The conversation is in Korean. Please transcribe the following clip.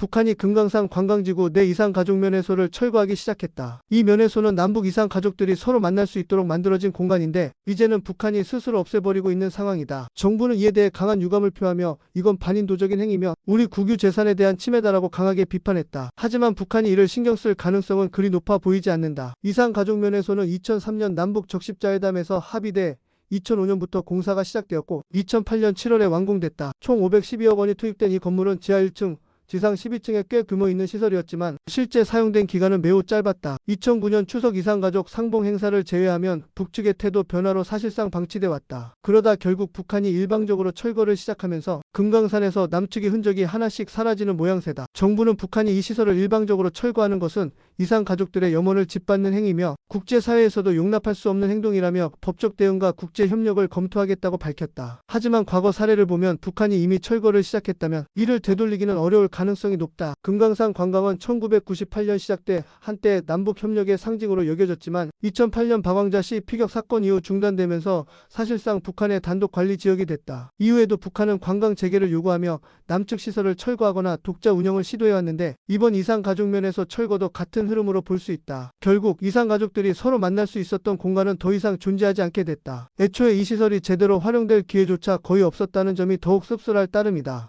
북한이 금강산 관광지구 내 이산 가족 면회소를 철거하기 시작했다. 이 면회소는 남북 이산 가족들이 서로 만날 수 있도록 만들어진 공간인데 이제는 북한이 스스로 없애버리고 있는 상황이다. 정부는 이에 대해 강한 유감을 표하며 이건 반인도적인 행위며 우리 국유 재산에 대한 침해다라고 강하게 비판했다. 하지만 북한이 이를 신경 쓸 가능성은 그리 높아 보이지 않는다. 이산 가족 면회소는 2003년 남북 적십자회담에서 합의돼 2005년부터 공사가 시작되었고 2008년 7월에 완공됐다. 총 512억 원이 투입된 이 건물은 지하 1층, 지상 12층에 꽤 규모 있는 시설이었지만 실제 사용된 기간은 매우 짧았다. 2009년 추석 이산가족 상봉 행사를 제외하면 북측의 태도 변화로 사실상 방치돼 왔다. 그러다 결국 북한이 일방적으로 철거를 시작하면서 금강산에서 남측의 흔적이 하나씩 사라지는 모양새다. 정부는 북한이 이 시설을 일방적으로 철거하는 것은 이산 가족들의 염원을 짓밟는 행위며 국제사회에서도 용납할 수 없는 행동이라며 법적 대응과 국제 협력을 검토하겠다고 밝혔다. 하지만 과거 사례를 보면 북한이 이미 철거를 시작했다면 이를 되돌리기는 어려울 가능성이 높다. 금강산 관광은 1998년 시작돼 한때 남북 협력의 상징으로 여겨졌지만 2008년 박왕자 씨 피격 사건 이후 중단되면서 사실상 북한의 단독 관리 지역이 됐다. 이후에도 북한은 관광 재개를 요구하며 남측 시설을 철거하거나 독자 운영을 시도해 왔는데 이번 이산 가족면에서 철거도 같은 흐름으로 볼 수 있다. 결국 이산 가족들이 서로 만날 수 있었던 공간은 더 이상 존재하지 않게 됐다. 애초에 이 시설이 제대로 활용될 기회조차 거의 없었다는 점이 더욱 씁쓸할 따름이다.